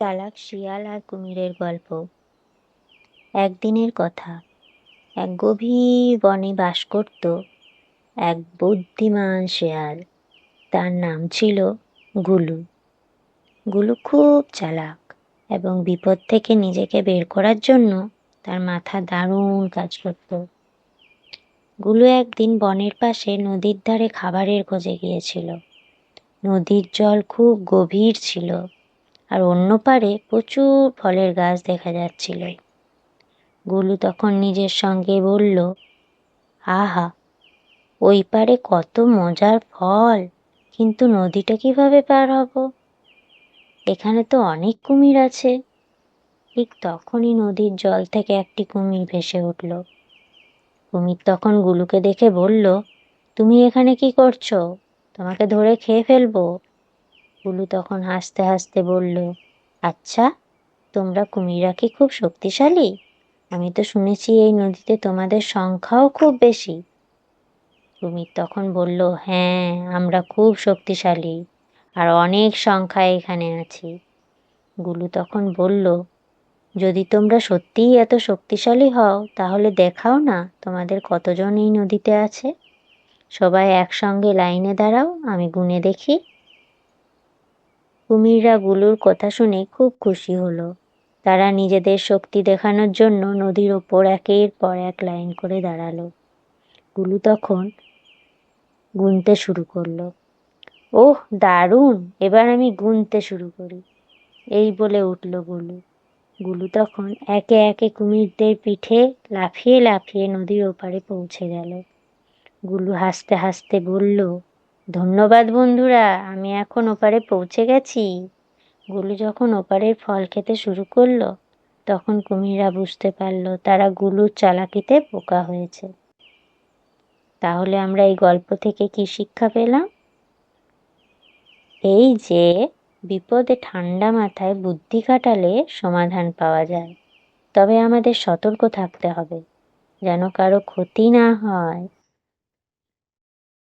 চালাক শিয়াল আর কুমিরের গল্প। একদিনের কথা। এক গভীর বনে বাস করত এক বুদ্ধিমান শেয়াল। তার নাম ছিল গুলু। গুলু খুব চালাক এবং বিপদ থেকে নিজেকে বের করার জন্য তার মাথা দারুণ কাজ করত। গুলু একদিন বনের পাশে নদীর ধারে খাবারের খোঁজে গিয়েছিল। নদীর জল খুব গভীর ছিল। আর অন্য পারে প্রচুর ফলের গাছ দেখা যাচ্ছিল। গুলু তখন নিজের সঙ্গে বলল, আহা, ওই পারে কত মজার ফল! কিন্তু নদীটা কীভাবে পার হব? এখানে তো অনেক কুমির আছে। ঠিক তখনই নদীর জল থেকে একটি কুমির ভেসে উঠল। কুমির তখন গুলুকে দেখে বলল, তুমি এখানে কি করছ? তোমাকে ধরে খেয়ে ফেলব। গুলু তখন হাসতে হাসতে বলল আচ্ছা তোমরা কুমিরা কি খুব শক্তিশালী? আমি তো শুনেছি এই নদীতে তোমাদের সংখ্যাও খুব বেশি। কুমির তখন বলল হ্যাঁ আমরা খুব শক্তিশালী আর অনেক সংখ্যায় এখানে আছি। গুলু তখন বলল, যদি তোমরা সত্যিই এত শক্তিশালী হও, তাহলে দেখাও না তোমাদের কতজন এই নদীতে আছে। সবাই একসঙ্গে লাইনে দাঁড়াও, আমি গুনে দেখি। কুমিররা গুলুর কথা শুনে খুব খুশি হলো। তারা নিজেদের শক্তি দেখানোর জন্য নদীর ওপর একের পর এক লাইন করে দাঁড়াল। গুলু তখন গুনতে শুরু করল। ওহ, দারুণ! এবার আমি গুনতে শুরু করি। এই বলে উঠল গুলু। গুলু তখন একে একে কুমিরদের পিঠে লাফিয়ে লাফিয়ে নদীর ওপারে পৌঁছে গেল। গুলু হাসতে হাসতে বলল ধন্যবাদ বন্ধুরা, আমি এখন ওপারে পৌঁছে গেছি। গুলু যখন ওপারের ফল খেতে শুরু করল, তখন কুমিররা বুঝতে পারল তারা গুলুর চালাকিতে পোকা হয়েছে। তাহলে আমরা এই গল্প থেকে কি শিক্ষা পেলাম? এই যে, বিপদে ঠান্ডা মাথায় বুদ্ধি কাটালে সমাধান পাওয়া যায়। তবে আমাদের সতর্ক থাকতে হবে, যেন কারও ক্ষতি না হয়।